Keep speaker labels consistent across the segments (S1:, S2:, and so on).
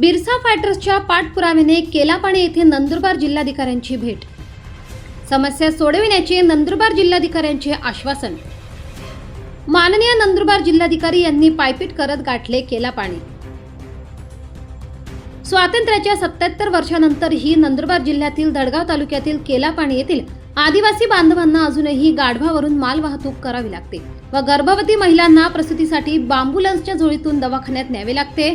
S1: बिरसा फायटर्सच्या पाठपुराव्याने केलापाणी येथे नंदुरबार जिल्हाधिकाऱ्यांची भेट. समस्या सोडविण्याचे नंदुरबार जिल्हाधिकाऱ्यांचे आश्वासन. माननीय नंदुरबार जिल्हाधिकारी यांनी पायपीट करत गाठले केलापाणी. स्वातंत्र्याच्या सत्याहत्तर वर्षानंतरही नंदुरबार जिल्ह्यातील दडगाव तालुक्यातील केलापाणी येथील आदिवासी बांधवांना अजूनही गाढवावरून माल वाहतूक करावी लागते व गर्भवती महिलांना प्रसूतीसाठी बांबुलन्सच्या झोळीतून दवाखान्यात न्यावे लागते.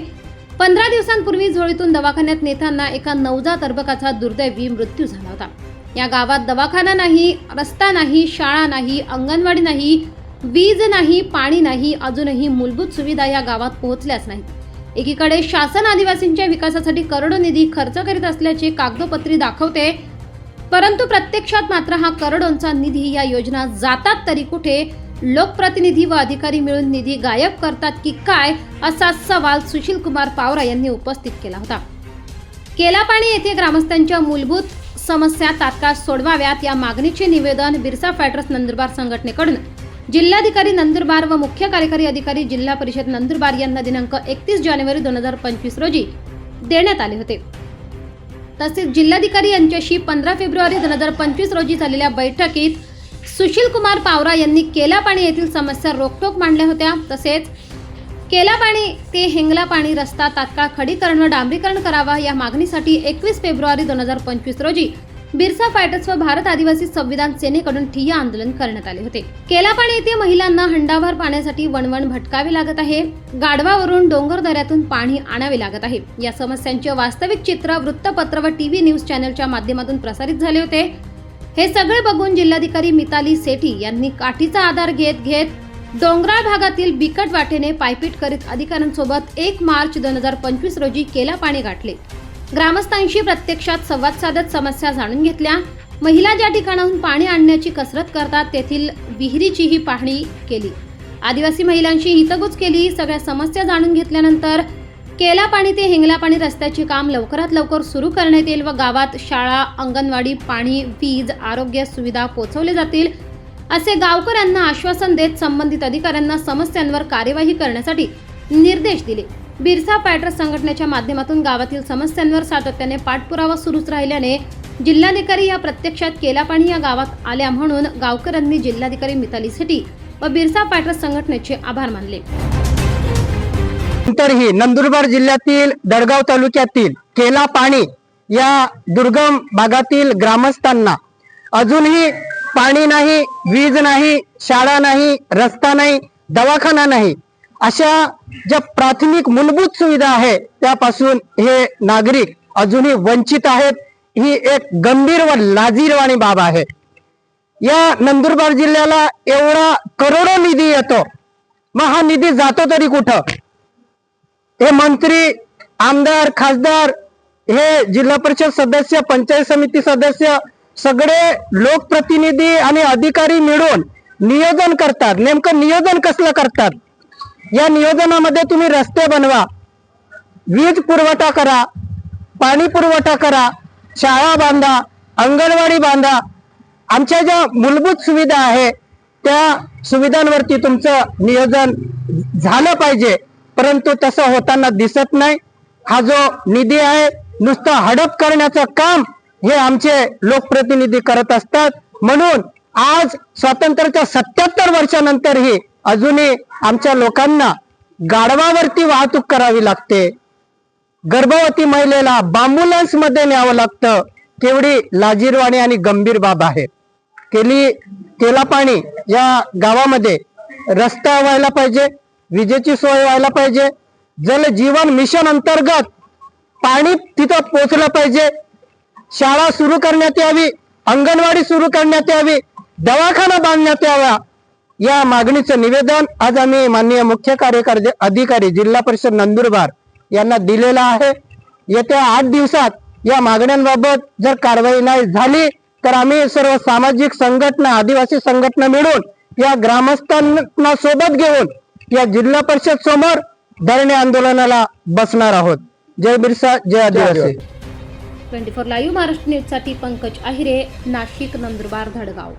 S1: पंधरा दिवसांपूर्वी झोळीतून दवाखान्यात नेताना एका नवजात अर्भकाचा दुर्दैवी मृत्यू झाला होता. या गावात दवाखाना नाही रस्ता नाही शाळा नाही अंगणवाडी नाही वीज नाही पाणी नाही अजूनही मूलभूत सुविधा या गावात पोहोचल्याच नाहीत. एकीकडे शासन आदिवासींच्या विकासासाठी करोडो निधी खर्च करीत असल्याचे कागदोपत्री दाखवते परंतु प्रत्यक्षात मात्र हा करोडोंचा निधी या योजना जातात तरी कुठे लोकप्रतिनिधी व अधिकारी मिळून निधी गायब करतात की काय असा सवाल सुशील कुमार पावरा यांनी उपस्थित केला होता. केलापाणी येथे ग्रामस्थांच्या मूलभूत समस्या तात्काळ सोडवाव्यात या मागणीचे निवेदन बिरसा फायटर्स नंदुरबार संघटनेकडून. जिल्हाधिकारी नंदुरबार व मुख्य कार्यकारी अधिकारी जिल्हा परिषद नंदुरबार यांना दिनांक एकतीस जानेवारी दोन हजार पंचवीस रोजी देण्यात आले होते. तसेच जिल्हाधिकारी यांच्याशी पंधरा फेब्रुवारी दोन हजार पंचवीस रोजी झालेल्या बैठकीत सुशील कुमार पावरा यांनी केलापाणी येथील समस्या रोखटोक मांडल्या होत्या. तसेच केलापाणी ते हेंगला पाणी रस्ता तात्काळ खडीकरण व डांबरीकरण करावा या मागणीसाठी एकवीस फेब्रुवारी दोन हजार पंचवीस रोजी बिरसा फायटर्स व भारत आदिवासी संविधान सेनेकडून ठिय्या आंदोलन करण्यात आले होते. केलापाणी येथे महिलांना हंडाभर पाण्यासाठी वणवण भटकावे लागत आहे. गाढवावरून डोंगर दऱ्यातून पाणी आणावे लागत आहे. या समस्यांचे वास्तविक चित्र वृत्तपत्र व टीव्ही न्यूज चॅनलच्या माध्यमातून प्रसारित झाले होते. हे सगळे बघून जिल्हाधिकारी मिताली सेठी यांनी काठीचा आधार घेत घेत डोंगराळ भागातील बिकट वाटेने पायपीट करीत अधिकाऱ्यांसोबत एक मार्च दोन हजार पंचवीस रोजी केला पाणी गाठले. ग्रामस्थांशी प्रत्यक्षात संवाद साधत समस्या जाणून घेतल्या. महिला ज्या ठिकाणाहून पाणी आणण्याची कसरत करतात तेथील विहिरीचीही पाहणी केली. आदिवासी महिलांशी हितगुज केली. सगळ्या समस्या जाणून घेतल्यानंतर केला पाणी ते हिंगला पाणी रस्त्याचे काम लवकरात लवकर सुरू करण्यात येईल व गावात शाळा अंगणवाडी पाणी वीज आरोग्य सुविधा पोहोचवले जातील असे गावकऱ्यांना आश्वासन देत संबंधित अधिकाऱ्यांना समस्यांवर कार्यवाही करण्यासाठी निर्देश दिले. बिरसा पॅटर्स संघटनेच्या माध्यमातून गावातील समस्यांवर सातत्याने पाठपुरावा सुरूच राहिल्याने जिल्हाधिकारी या प्रत्यक्षात केला पाणी या गावात आल्या म्हणून गावकऱ्यांनी जिल्हाधिकारी मिताली सेठी व बिरसा पॅटर्स संघटनेचे आभार मानले.
S2: नंतरही नंदुरबार जिल्ह्यातील दडगाव तालुक्यातील केला पाणी या दुर्गम भागातील ग्रामस्थांना अजूनही पाणी नाही वीज नाही शाळा नाही रस्ता नाही दवाखाना नाही अशा ज्या प्राथमिक मूलभूत सुविधा आहे त्यापासून हे नागरिक अजूनही वंचित आहेत ही एक गंभीर व लाजीरवाणी बाब आहे. या नंदुरबार जिल्ह्याला एवढा करोडो निधी येतो. मग हा निधी जातो तरी कुठं? हे मंत्री आमदार खासदार हे जिल्हा परिषद सदस्य पंचायत समिती सदस्य सगळे लोकप्रतिनिधी आणि अधिकारी मिळून नियोजन करतात. नेमकं नियोजन कसलं करतात? या नियोजनामध्ये तुम्ही रस्ते बनवा वीज पुरवठा करा पाणी पुरवठा करा शाळा बांधा अंगणवाडी बांधा. आमच्या ज्या मूलभूत सुविधा आहे त्या सुविधांवरती तुमचं नियोजन झालं पाहिजे. परंतु तसं होताना दिसत नाही. हा जो निधी आहे नुसतं हडप करण्याचं काम हे आमचे लोकप्रतिनिधी करत असतात. म्हणून आज स्वातंत्र्याच्या सत्याहत्तर वर्षानंतरही अजूनही आमच्या लोकांना गाढवावरती वाहतूक करावी लागते. गर्भवती महिलेला बांबुलन्समध्ये न्यावं लागतं. केवढी लाजीरवाणी आणि गंभीर बाब आहे. केली केला पाणी या गावामध्ये रस्ता व्हायला पाहिजे. विजेची सोय व्हायला पाहिजे. जल जीवन मिशन अंतर्गत पाणी तिथं पोचलं पाहिजे. शाळा सुरू करण्यात यावी अंगणवाडी सुरू करण्यात यावी दवाखाना बांधण्यात यावा. या मागणीचं निवेदन आज आम्ही माननीय मुख्य कार्यकारी अधिकारी जिल्हा परिषद नंदुरबार यांना दिलेलं आहे. येत्या आठ दिवसात या मागण्यांबाबत जर कारवाई नाही झाली तर आम्ही सर्व सामाजिक संघटना आदिवासी संघटना मिळून या ग्रामस्थांना सोबत घेऊन या जिल्हा परिषद समोर धरणे आंदोलनाला बसणार आहोत. जय बिरसा जय Adivasi.
S1: Twenty four live Maharashtra न्यूजसाठी पंकज आहिरे नाशिक नंदुरबार धडगाव.